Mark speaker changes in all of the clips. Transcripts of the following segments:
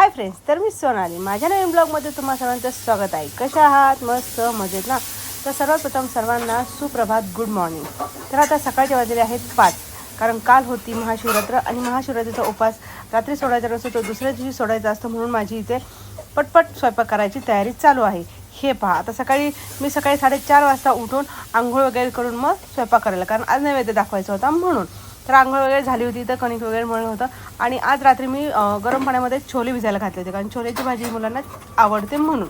Speaker 1: Hi friends तर मी सोनाली. माझ्या नवीन ब्लॉगमध्ये तुम्हा सर्वांचं स्वागत आहे. कशा आहात? मस्त मजेत ना? तर सर्वप्रथम सर्वांना सुप्रभात गुड मॉर्निंग तर आता सकाळचे वाजले आहेत पाच. कारण काल होती महाशिवरात्र आणि महाशिवरात्रीचा उपास. रात्री सोडायचा नसतो तो दुसऱ्या दिवशी सोडायचा असतो म्हणून माझी इथे पटपट स्वयंपाक करायची तयारी चालू आहे. हे पहा आता सकाळी मी सकाळी साडेचार वाजता उठून आंघोळ वगैरे करून मग स्वयंपाक करायला कारण आज नैवेद्य दाखवायचा होता म्हणून. तर आंघोळ वगैरे झाली होती तर कणिक वगैरे मळलं होतं. आणि आज रात्री मी गरम पाण्यामध्ये छोले भिजायला घातले होते कारण छोलेची भाजी मुलांना आवडते म्हणून.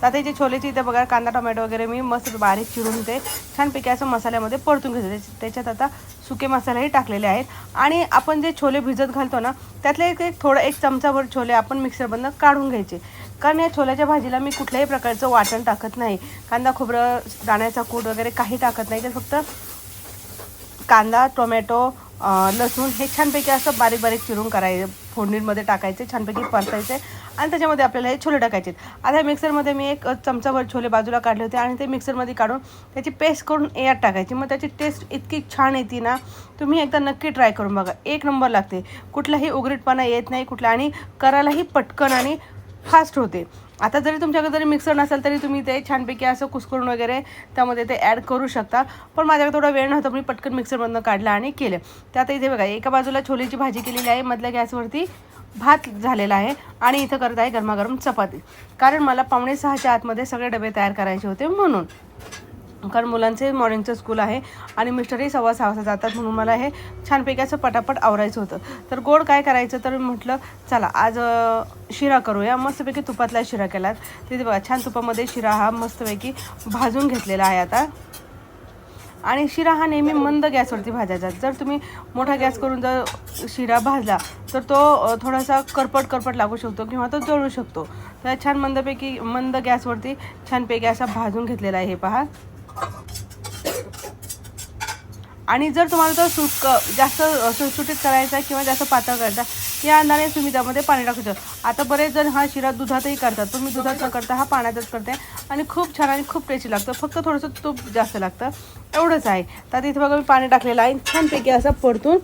Speaker 1: तर आता जे छोलेची इथे बघा कांदा टोमॅटो वगैरे मी मस्त बारीक चिरून ते छानपैकी असं मसाल्यामध्ये परतून घेतले त्याच्यात आता सुके मसालेही टाकलेले आहेत. आणि आपण जे छोले भिजत घालतो ना त्यातले एक एक थोडं एक चमचाभर छोले आपण मिक्सरमधनं काढून घ्यायचे. कारण या छोल्याच्या भाजीला मी कुठल्याही प्रकारचं वाटण टाकत नाही. कांदा खोबरं दाण्याचा कूट वगैरे काही टाकत नाही. तर फक्त कांदा टोमॅटो लसूण हे छानपैकी असं बारीक बारीक चिरून करायचे फोडणीमध्ये टाकायचे छानपैकी परतायचे आणि त्याच्यामध्ये आपल्याला हे छोले टाकायचे. आता मिक्सरमध्ये मी एक चमचाभर छोले बाजूला काढले होते आणि ते मिक्सरमध्ये काढून त्याची पेस्ट करून यात टाकायची. मग त्याची टेस्ट इतकी छान येते ना तुम्ही एकदा नक्की ट्राय करून बघा. एक नंबर लागते. कुठलाही उघडीटपणा येत नाही कुठला आणि करायलाही पटकन आणि फास्ट होते. आता जरी तुमच्याकडे जरी मिक्सर नसेल तरी तुम्ही ते छानपैकी असं कुस्करून वगैरे त्यामध्ये ते ॲड करू शकता. पण माझ्याकडे थोडा वेळ नव्हता मी पटकन मिक्सरमधनं काढलं आणि केलं. तर आता इथे बघा एका बाजूला छोलेची भाजी केलेली आहे मधल्या गॅसवरती भात झालेला आहे आणि इथं करत आहे गरमागरम चपाती. कारण मला पावणे सहाच्या आतमध्ये सगळे डबे तयार करायचे होते म्हणून. कारण मुलांचे मॉर्निंगचं स्कूल आहे आणि मिस्टरही सव्वा सहा वाजता जातात म्हणून मला हे छानपैकी असं पटापट आवरायचं होतं. तर गोड काय करायचं तर म्हटलं चला आज शिरा करूया. मस्तपैकी तुपातला शिरा केलात. तिथे बघा छान तुपामध्ये शिरा हा मस्तपैकी भाजून घेतलेला आहे आता. आणि शिरा हा नेहमी मंद गॅसवरती भाजायचा. जर तुम्ही मोठा गॅस करून जर शिरा भाजला तर तो थोडासा करपट करपट लागू शकतो किंवा तो जळू शकतो. तर छान मंदपैकी मंद गॅसवरती छानपैकी असा भाजून घेतलेला आहे हे पहा. आणि जर तुम्हाला तो सुक जास्त सुटसुटीत करायचा आहे किंवा जास्त पातळ करायचा या अंदाने तुम्ही त्यामध्ये पाणी टाकू शकता. आता बरेच जण हा शिरा दुधातही करतात. पण मी दुधात न करता हा पाण्यातच करते आणि खूप छान आणि खूप टेस्टी लागतं. फक्त थोडंसं तूप जास्त लागतं. एवढंच आहे. तर इथे बघा मी पाणी टाकलेलं आहे. छानपैकी असं परतून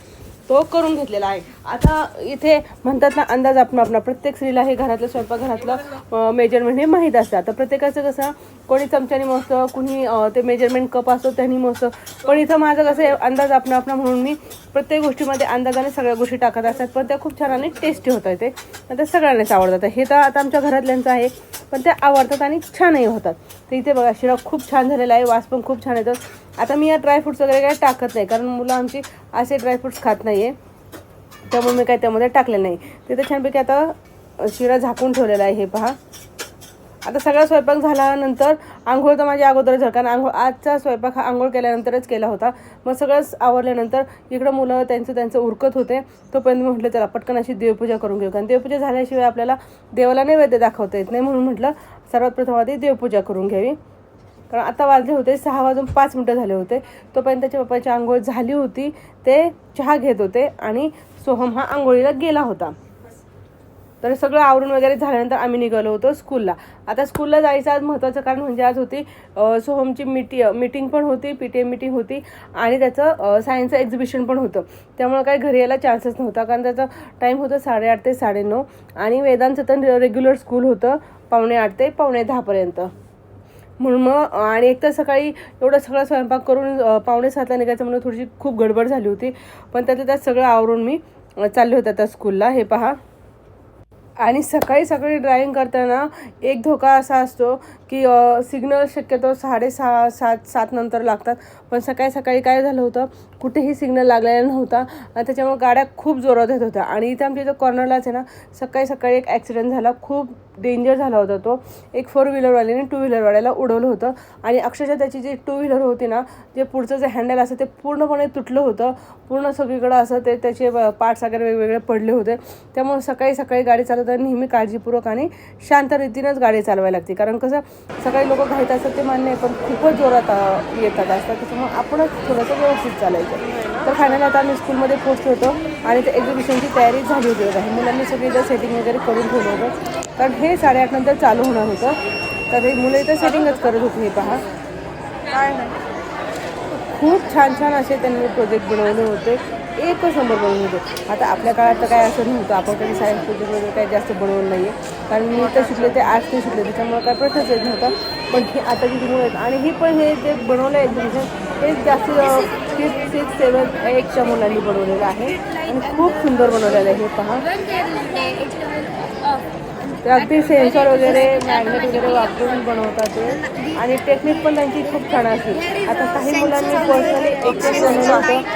Speaker 1: तो करून घेतलेला आहे. आता इथे म्हणतात ना अंदाज आपण आपला प्रत्येक स्त्रीला हे घरातलं स्वयंपाकघरातलं मेजरमेंट हे माहीत असतं. आता प्रत्येकाचं कसं कोणी चमच्याने मोजतं कुणी ते मेजरमेंट कप असतो त्यांनी मोजतं पण इथं माझं कसं आहे अंदाज आपण आपला म्हणून मी प्रत्येक गोष्टीमध्ये अंदाजाने सगळ्या गोष्टी टाकत असतात. पण त्या खूप छान आणि टेस्टी होतात आहे ते. आणि सगळ्यांनाच आवडतात. हे तर आता आमच्या घरातल्यांचं आहे पण ते आवडतात आणि छानही होतात. तर इथे बघा शिरा खूप छान झालेला आहे वास पण खूप छान येतात आता मी या ड्रायफ्रुट्स वगैरे काही टाकत नाही कारण मुलं आमची असे ड्रायफ्रुट्स खात नाही आहे त्यामुळे मी काय त्यामध्ये टाकले नाही. तिथे छानपैकी आता शिरा झाकून ठेवलेला आहे हे पहा. आता सगळा स्वयंपाक झाल्यानंतर आंघोळ तर माझ्या अगोदर झालं कारण आंघोळ आजचा स्वयंपाक हा आंघोळ केल्यानंतरच केला होता. मग सगळंच आवरल्यानंतर इकडं मुलं त्यांचं त्यांचं उरकत होते. तोपर्यंत मी म्हटलं त्याला पटकन अशी देवपूजा करून घेऊ. कारण देवपूजा झाल्याशिवाय आपल्याला देवाला नैवेद्य दाखवता येत नाही म्हणून म्हटलं सर्वात प्रथम आधी देवपूजा करून घ्यावी. कारण आता वाजले होते सहा वाजून पाच मिनटं झाले होते. तोपर्यंत त्याच्या पप्पाची आंघोळ झाली होती. ते चहा घेत होते आणि सोहम हा आंघोळीला गेला होता. तर सगळं आवरून वगैरे झाल्यानंतर आम्ही निघालो होतो स्कूलला. आता स्कूलला जायचं आज महत्त्वाचं कारण म्हणजे आज होती सोहमची मिटी मीटिंग पण होती पी टी एम मीटिंग होती आणि त्याचं सायन्सचं एक्झिबिशन पण होतं. त्यामुळं काही घरी यायला चान्सेस नव्हता कारण त्याचं टाईम होतं साडेआठ ते साडेनऊ आणि वेदांचं तर रेग्युलर स्कूल होतं पावणे आठ ते पावणे दहापर्यंत म्हणून मग आणि एकतर सकाळी एवढं सगळं स्वयंपाक करून पाहुणे पावणे सातला निघायचं म्हणून थोडीशी खूप गडबड झाली होती. पण त्यातल्या त्यात सगळं आवरून मी चालले होते त्या स्कूलला हे पहा. आणि सकाळी सकाळी ड्रायविंग करताना एक धोका असा असतो की सिग्नल शक्यतो साडेसहा सात सात नंतर लागतात. पण सकाळी सकाळी काय झालं होतं कुठेही सिग्नल लागलेला नव्हता आणि त्याच्यामुळे गाड्या खूप जोरात येत होत्या. आणि इथे आमच्या इथं कॉर्नरलाच आहे ना सकाळी सकाळी एक ॲक्सिडेंट झाला. खूप डेंजर झाला होता तो. एक फोर व्हीलरवाल्याने टू व्हीलरवाल्याला उडवलं होतं. आणि अक्षरशः त्याची जी टू व्हीलर होती ना जे पुढचं जे हँडल असं ते पूर्णपणे तुटलं होतं. पूर्ण सगळीकडं असं ते त्याचे पार्ट्स वगैरे वेगवेगळे पडले होते. त्यामुळे सकाळी सकाळी गाडी चालवताना नेहमी काळजीपूर्वक आणि शांत रीतीनंच गाडी चालवायला लागते. कारण कसं सकाळी लोक घाईत असतात ते मान्य आहे पण खूपच जोरात येतात असतात. त्याच्यामुळे आपणच थोडंसं व्यवस्थित चालायचं. तर फायनल आता आम्ही स्कूलमध्ये पोहोचलो होतो आणि ते एक्झिबिशनची तयारी झाली होती बघा. मुलांनी सगळी इथं सेटिंग वगैरे करून ठेवलं होतं. कारण हे साडेआठ नंतर चालू होणार होतं. तर हे मुलं इथं सेटिंगच करत होती हे पहा. काय नाही. खूप छान छान असे त्यांनी प्रोजेक्ट बनवले होते. एकच नंबर बनवून होतो आता आपल्या काळात तर काय असं नव्हतं. आपण कधी सायन्स प्रोजेक्ट वगैरे काही जास्त बनवलं नाही आहे कारण मी तर शिकले ते आर्ट्स ते शिकले त्याच्यामुळे काय प्रश्नच येत नव्हता. पण हे आता जी मुलं आहेत आणि हे पण हे जे बनवलं आहे एक्झिबिशन हे जास्त फिफ्थ सिक्स सेवन एटच्या मुलांनी बनवलेलं आहे. आणि खूप सुंदर बनवलेलं आहे हे पहा. ते अगदी सेन्सर वगैरे मॅग्नेट वगैरे वापरून बनवतात ते. आणि टेक्निक पण त्यांची खूप छान असते. आता काही मुलांनी पर्सनली एकच बनवलं होतं.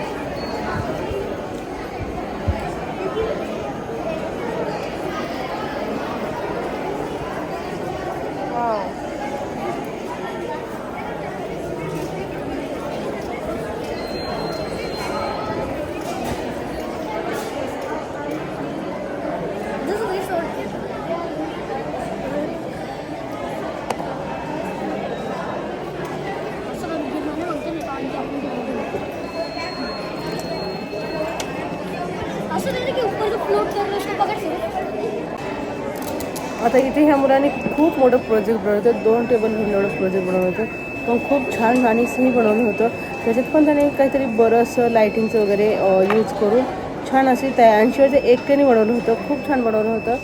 Speaker 1: आता इथे ह्या मुलांनी खूप मोठं प्रोजेक्ट बनवलं होतं. दोन टेबल घेऊन एवढं प्रोजेक्ट बनवलं होतं. पण खूप छान आणि सही बनवलं होतं. त्याच्यात पण त्याने काहीतरी बरंसं लायटिंगचं वगैरे यूज करून छान अशी त्या ऐंशी ते एकट्याने बनवलं होतं. खूप छान बनवलं होतं.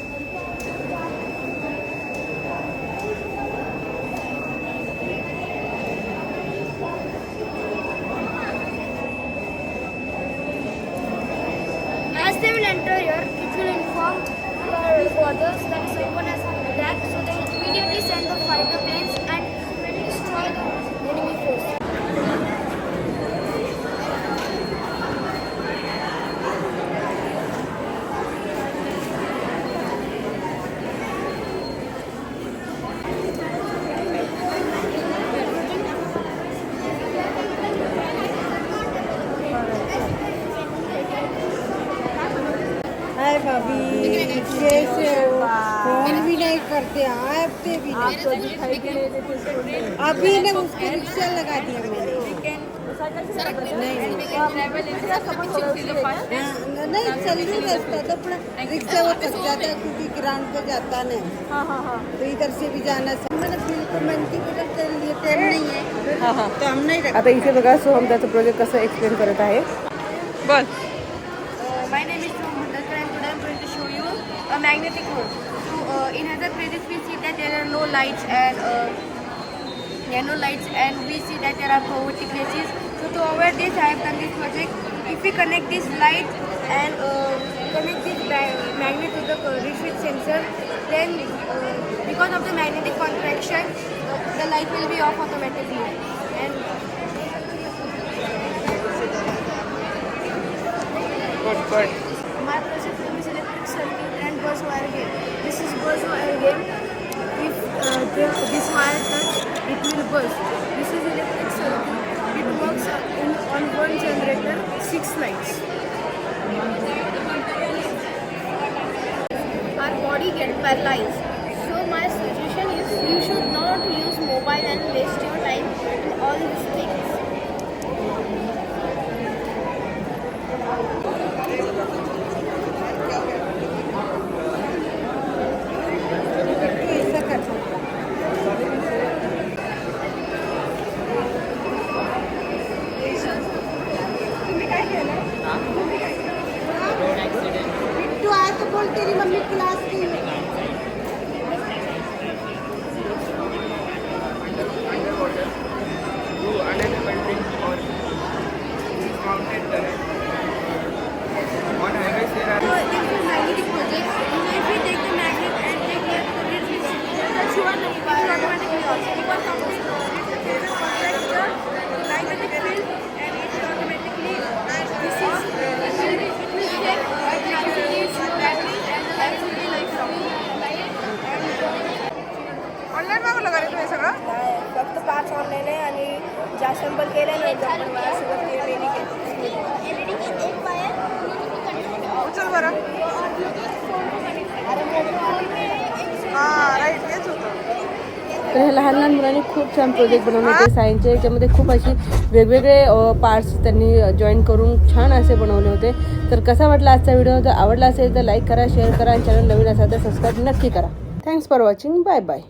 Speaker 2: कैसे हो फ़ोन भी नहीं करते आते भी नहीं। अभी ना उसको रिक्शा लगा दिया मैंने। हाँ, नहीं चल रही रास्ता तो अपना रिक्शा वो थक जाता है क्योंकि ग्राउंड पे जाता नहीं। तो इधर से भी जाना मैंने बिल्कुल मंदी को टाइम नहीं है।
Speaker 1: हाँ हाँ।
Speaker 2: तो हम नहीं
Speaker 1: आता इथे बघा सोहम त्याचं प्रोजेक्ट कसं एक्सप्लेन करत आहे बस।
Speaker 3: Magnetic hole. So uh, in other projects we see that there are no lights and uh, there are no lights and we see that there are poverty places. So to avoid this I have done this project. If we connect this light and uh, connect this magnet to the uh, refit sensor then uh, because of the magnetic contraction the light will be off automatically. And My project name is electric circuit and buzz wire game. This is buzz wire game. If uh, the, this wire touch, it will buzz. This is electric circuit. It works in, on one generator, six lights. Our body get paralyzed. So my suggestion is you should not use mobile and waste your time in all these things.
Speaker 1: तर ह्या लहान लहान मुलांनी खूप छान project बनवले. होते सायन्सचे याच्यामध्ये खूप अशी वेगवेगळे पार्ट्स त्यांनी जॉईन करून छान असे बनवले होते. तर कसा वाटला आजचा व्हिडिओ जर आवडला असेल तर लाईक करा शेअर करा आणि चॅनल नवीन असेल तर सबस्क्राईब नक्की करा. Thanks for watching bye bye